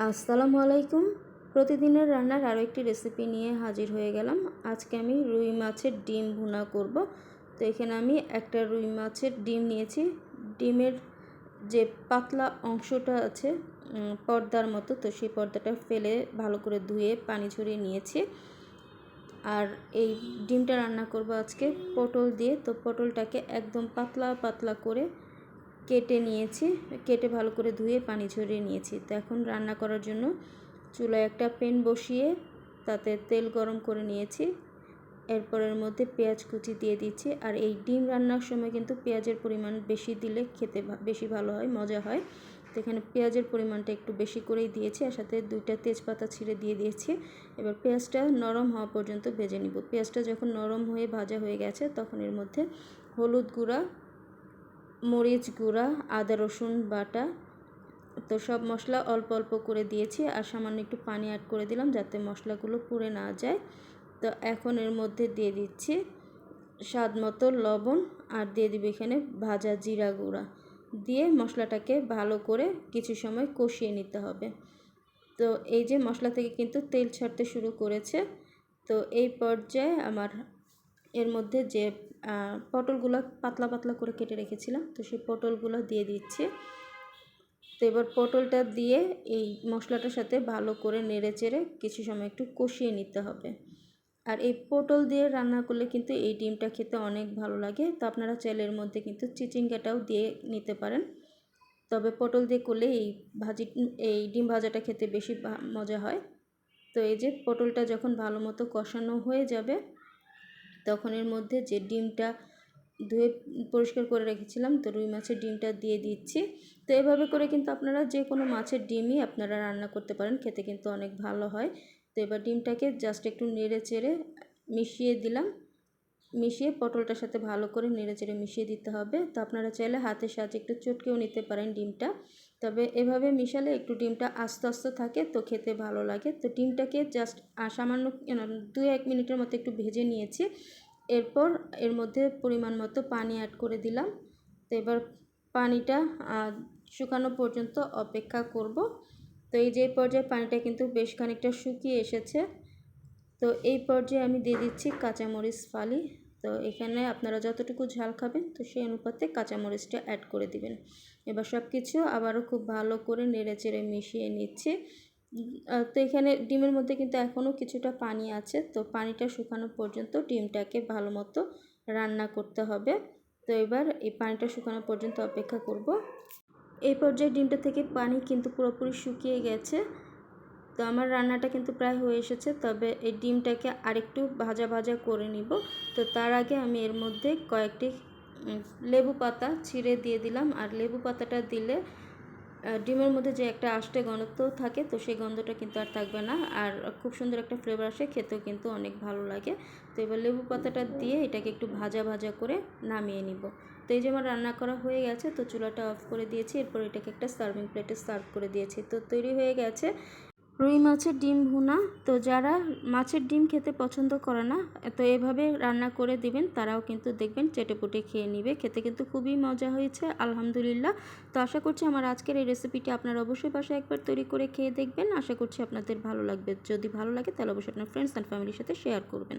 আসসালামু আলাইকুম। প্রতিদিনের রান্নার আরও একটি রেসিপি নিয়ে হাজির হয়ে গেলাম। আজকে আমি রুই মাছের ডিম ভুনা করব। তো এখানে আমি একটা রুই মাছের ডিম নিয়েছি। ডিমের যে পাতলা অংশটা আছে পর্দার মতো, তো সেই পর্দাটা ফেলে ভালো করে ধুয়ে পানি ঝরিয়ে নিয়েছি। আর এই ডিমটা রান্না করব আজকে পটল দিয়ে। তো পটলটাকে একদম পাতলা পাতলা করে কেটে নিয়েছি, কেটে ভালো করে ধুয়ে পানি ঝরিয়ে নিয়েছি। তো এখন রান্না করার জন্য চুলায় একটা প্যান বসিয়ে তাতে তেল গরম করে নিয়েছি। এরপর এর মধ্যে পেঁয়াজ কুচি দিয়ে দিচ্ছি। আর এই ডিম রান্নার সময় কিন্তু পেঁয়াজের পরিমাণ বেশি দিলে খেতে বেশি ভালো হয়, মজা হয়। তো এখানে পেঁয়াজের পরিমাণটা একটু বেশি করেই দিয়েছি আর সাথে দুইটা তেজপাতা ছিঁড়ে দিয়ে দিয়েছি। এবার পেঁয়াজটা নরম হওয়া পর্যন্ত ভেজে নিব। পেঁয়াজটা যখন নরম হয়ে ভাজা হয়ে গেছে তখন এর মধ্যে হলুদ গুঁড়া মরিচ গুঁড়া, আদা, রসুন বাটা, তো সব মশলা অল্প অল্প করে দিয়েছি আর সামান্য একটু পানি অ্যাড করে দিলাম যাতে মশলাগুলো পুড়ে না যায়। তো এখন এর মধ্যে দিয়ে দিচ্ছি স্বাদ মতো লবণ আর দিয়ে দিবে এখানে ভাজা জিরা গুঁড়া। দিয়ে মশলাটাকে ভালো করে কিছু সময় কষিয়ে নিতে হবে। তো এই যে মশলা থেকে কিন্তু তেল ছাড়তে শুরু করেছে। তো এই পর্যায়ে আমার এর মধ্যে যে পটলগুলো পাতলা পাতলা করে কেটে রেখেছিলাম, তো সেই পটলগুলো দিয়ে দিচ্ছি। তো এবার পটলটা দিয়ে এই মশলাটার সাথে ভালো করে নেড়ে চেড়ে কিছু সময় একটু কষিয়ে নিতে হবে। আর এই পটল দিয়ে রান্না করলে কিন্তু এই ডিমটা খেতে অনেক ভালো লাগে। তো আপনারা চাইলে এর মধ্যে কিন্তু চিচিঙ্গাটাও দিয়ে নিতে পারেন। তবে পটল দিয়ে করলে এই ভাজি, এই ডিম ভাজাটা খেতে বেশি মজা হয়। তো এই যে পটলটা যখন ভালো মতো কষানো হয়ে যাবে তখন এর মধ্যে যে ডিমটা ধুয়ে পরিষ্কার করে রেখেছিলাম, তো রুই মাছের ডিমটা দিয়ে দিচ্ছি। তো এভাবে করে কিন্তু আপনারা যে কোনো মাছের ডিমই আপনারা রান্না করতে পারেন, খেতে কিন্তু অনেক ভালো হয়। তো এবার ডিমটাকে জাস্ট একটু নেড়ে চেড়ে মিশিয়ে দিলাম। মিশিয়ে পটলটার সাথে ভালো করে নেড়ে চেড়ে মিশিয়ে দিতে হবে। তো আপনারা চাইলে হাতের সাহায্যে একটু চটকেও নিতে পারেন ডিমটা। তবে এভাবে মিশালে একটু ডিমটা আস্তে আস্তে থাকে, তো খেতে ভালো লাগে। তো ডিমটাকে জাস্ট সামান্য দুই এক মিনিটের মতো একটু ভেজে নিয়েছি। এরপর এর মধ্যে পরিমাণ মতো পানি অ্যাড করে দিলাম। তো এবার পানিটা শুকানো পর্যন্ত অপেক্ষা করব। তো এই যে পর্যায়ে পানিটা কিন্তু বেশ খানিকটা শুকিয়ে এসেছে। তো এই পর্যায়ে আমি দিয়ে দিচ্ছি কাঁচামরিচ ফালি। তো এখানে আপনারা যতটুকু ঝাল খাবেন, তো সেই অনুপাতে কাঁচামরিচটা অ্যাড করে দিবেন। এবার সব কিছু আবারও খুব ভালো করে নেড়ে চেড়ে মিশিয়ে নিচ্ছে। তো এখানে ডিমের মধ্যে কিন্তু এখনও কিছুটা পানি আছে, তো পানিটা শুকানো পর্যন্ত ডিমটাকে ভালো মতো রান্না করতে হবে। তো এবার এই পানিটা শুকানো পর্যন্ত অপেক্ষা করব। এই পর্যায়ে ডিমটা থেকে পানি কিন্তু পুরোপুরি শুকিয়ে গেছে। তো আমার রান্নাটা কিন্তু প্রায় হয়ে এসেছে, তবে এই ডিমটাকে আরেকটু ভাজা ভাজা করে নিব। তো তার আগে আমি এর মধ্যে কয়েকটি লেবু পাতা ছিঁড়ে দিয়ে দিলাম, আর লেবু পাতাটা দিলে ডিমের মধ্যে যে একটা আষ্টে গন্ধ থাকে, তো সেই গন্ধটা কিন্তু আর থাকবে না, আর খুব সুন্দর একটা ফ্লেভার আসে, খেতেও কিন্তু অনেক ভালো লাগে। তো এবার লেবু পাতাটা দিয়ে এটাকে একটু ভাজা ভাজা করে নামিয়ে নিব। তো এই যে আমার রান্না করা হয়ে গেছে, তো চুলাটা অফ করে দিয়েছি, এরপর এটাকে একটা সার্ভিং প্লেটে সার্ভ করে দিয়েছি। তো তৈরি হয়ে গেছে রুই মাছের ডিম ভুনা। তো যারা মাছের ডিম খেতে পছন্দ করে না, তো এভাবে রান্না করে দিবেন, তারাও কিন্তু দেখবেন চেটেপুটে খেয়ে নিবে। খেতে কিন্তু খুবই মজা হয়েছে, আলহামদুলিল্লাহ। তো আশা করছি আমার আজকের এই রেসিপিটি আপনারা অবশ্যই বাসায় একবার তৈরি করে খেয়ে দেখবেন। আশা করছি আপনাদের ভালো লাগবে। যদি ভালো লাগে, তাহলে অবশ্যই আপনার ফ্রেন্ডস অ্যান্ড ফ্যামিলির সাথে শেয়ার করবেন।